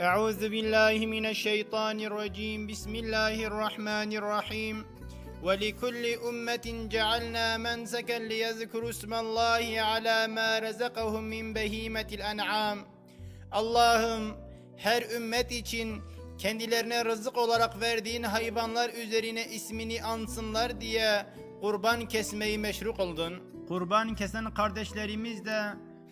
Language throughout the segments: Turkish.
أعوذ بالله من الشيطان الرجيم بسم الله الرحمن الرحيم ولكل أمة جعلنا منسكا ليذكروا اسم الله على ما رزقهم من بهيمة الأنعام Allah'ım her ümmet için kendilerine rızık olarak verdiğin hayvanlar üzerine ismini ansınlar diye kurban kesmeyi meşru kıldın. Kurban kesen kardeşlerimiz de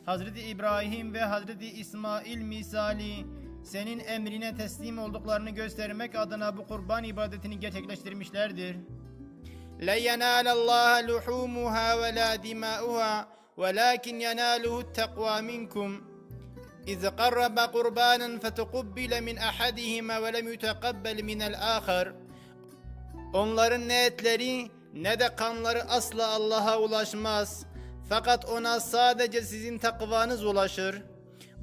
Hazreti İbrahim ve Hazreti İsmail misali senin emrine teslim olduklarını göstermek adına bu kurban ibadetini gerçekleştirmişlerdir. لن ينال الله لحومها ولا دماؤها ولكن يناله التقوى منكم إذ قرب قربانا فتقبل من أحدهما ولم يتقبل من الآخر Onların ne etleri ne de kanları asla Allah'a ulaşmaz. Fakat ona sadece sizin takvanız ulaşır.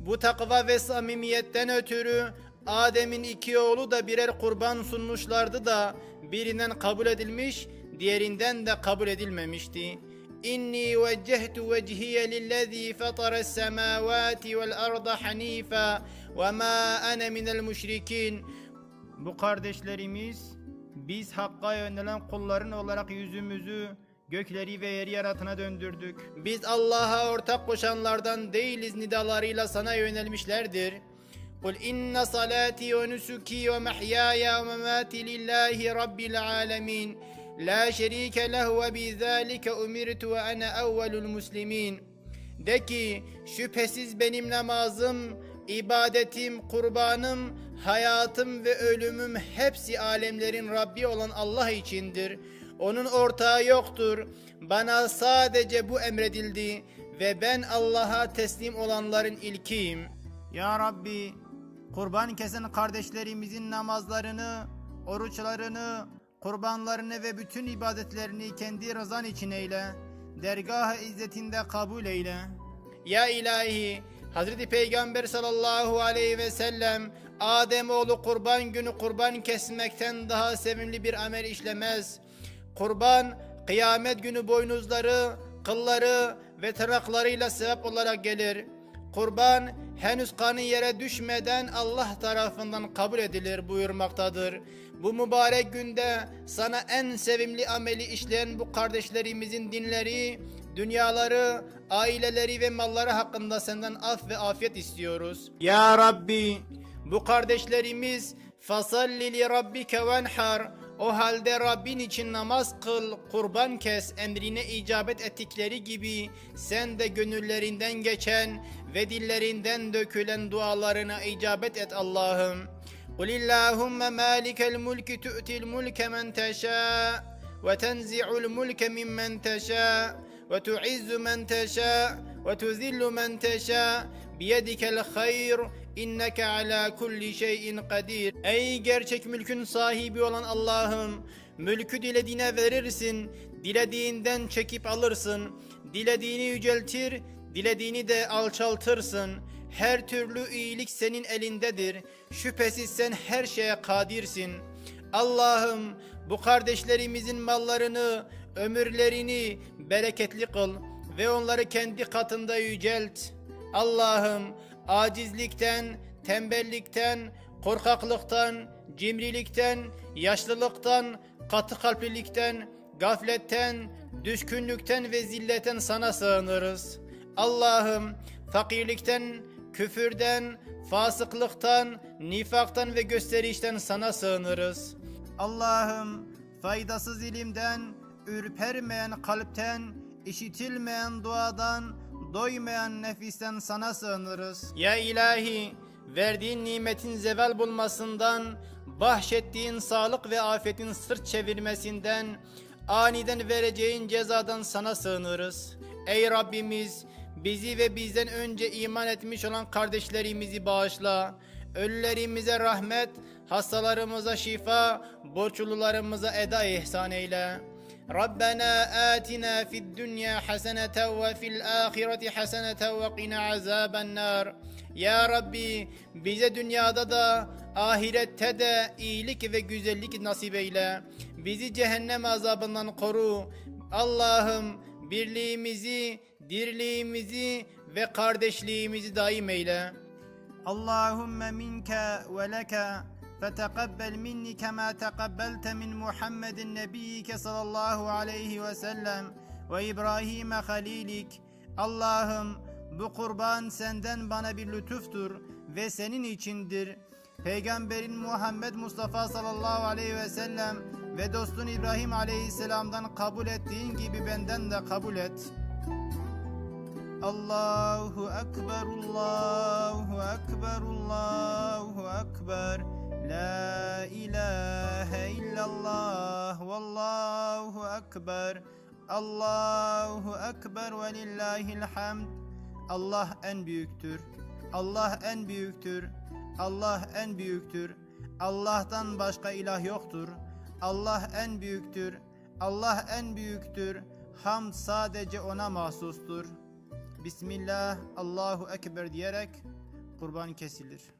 Bu takva ve samimiyetten ötürü Adem'in iki oğlu da birer kurban sunmuşlardı da birinden kabul edilmiş, diğerinden de kabul edilmemişti. İnni vecehtu vecihiye lillezî fataras semâvâti vel arda hanîfâ ve mâ ene minel müşrikîn. Bu kardeşlerimiz biz Hakk'a yönelen kulların olarak yüzümüzü gökleri ve yeri yaratına döndürdük. Biz Allah'a ortak koşanlardan değiliz nidalarıyla sana yönelmişlerdir. Kul inne salati ve nusuki ve mahyaya ve memati lillahi rabbil alemin. La şerike lehu ve bizalike umirtu ve ene evvelul muslimin. De ki şüphesiz benim namazım, ibadetim, kurbanım, hayatım ve ölümüm hepsi alemlerin Rabbi olan Allah içindir. Onun ortağı yoktur. Bana sadece bu emredildi ve ben Allah'a teslim olanların ilkiyim. Ya Rabbi, kurban kesen kardeşlerimizin namazlarını, oruçlarını, kurbanlarını ve bütün ibadetlerini kendi rızan için eyle. Dergah-ı izzetinde kabul eyle. Ya ilahi, Hazreti Peygamber sallallahu aleyhi ve sellem Adem oğlu kurban günü kurban kesmekten daha sevimli bir amel işlemez. Kurban kıyamet günü boynuzları, kılları ve tırnaklarıyla sebep olarak gelir. Kurban henüz kanı yere düşmeden Allah tarafından kabul edilir buyurmaktadır. Bu mübarek günde sana en sevimli ameli işleyen bu kardeşlerimizin dinleri, dünyaları, aileleri ve malları hakkında senden af ve afiyet istiyoruz. Ya Rabbi bu kardeşlerimiz fasalli li rabbike venhar o halde Rabbin için namaz kıl, kurban kes emrine icabet ettikleri gibi sen de gönüllerinden geçen ve dillerinden dökülen dualarına icabet et Allah'ım. قل اللهم مالك الملك تؤتي الملك من تشاء وتنزع الملك ممن تشاء وتعز من تشاء وتذل من تشاء Biyedikel hayr inneke ala kulli şeyin kadir. Ey gerçek mülkün sahibi olan Allah'ım, mülkü dilediğine verirsin, dilediğinden çekip alırsın, dilediğini yüceltir, dilediğini de alçaltırsın. Her türlü iyilik senin elindedir. Şüphesiz sen her şeye kadirsin. Allah'ım bu kardeşlerimizin mallarını, ömürlerini bereketli kıl ve onları kendi katında yücelt.'' Allah'ım acizlikten, tembellikten, korkaklıktan, cimrilikten, yaşlılıktan, katı kalplilikten, gafletten, düşkünlükten ve zilletten sana sığınırız. Allah'ım fakirlikten, küfürden, fasıklıktan, nifaktan ve gösterişten sana sığınırız. Allah'ım faydasız ilimden, ürpermeyen kalpten, işitilmeyen duadan, doymayan nefisten sana sığınırız. Ya ilahi, verdiğin nimetin zeval bulmasından, bahşettiğin sağlık ve afetin sırt çevirmesinden, aniden vereceğin cezadan sana sığınırız. Ey Rabbimiz, bizi ve bizden önce iman etmiş olan kardeşlerimizi bağışla. Ölülerimize rahmet, hastalarımıza şifa, borçlularımıza eda ihsan eyle. ربنا آتنا في الدنيا حسنة وفي الآخرة حسنة وقنا عذاب النار Ya Rabbi bize dünyada da ahirette de iyilik ve güzellik nasip eyle. Bizi cehennem azabından koru. Allah'ım birliğimizi, dirliğimizi ve kardeşliğimizi daim eyle. اللهم منك ولك فتقبل مني كما تقبلت من محمد نبيك صلى الله عليه وسلم وإبراهيم خليلك Allah'ım bu kurban senden bana bir lütuftur ve senin içindir. Peygamberin Muhammed Mustafa sallallahu aleyhi ve sellem ve dostun İbrahim aleyhisselamdan kabul ettiğin gibi benden de kabul et. Allahu Ekber, Allahu Ekber, Ekber. Allahu Ekber ve lillahil hamd. Allah en büyüktür. Allah en büyüktür. Allah en büyüktür. Allah'tan başka ilah yoktur. Allah en büyüktür. Allah en büyüktür. Hamd sadece ona mahsustur. Bismillah, Allahu Ekber diyerek kurban kesilir.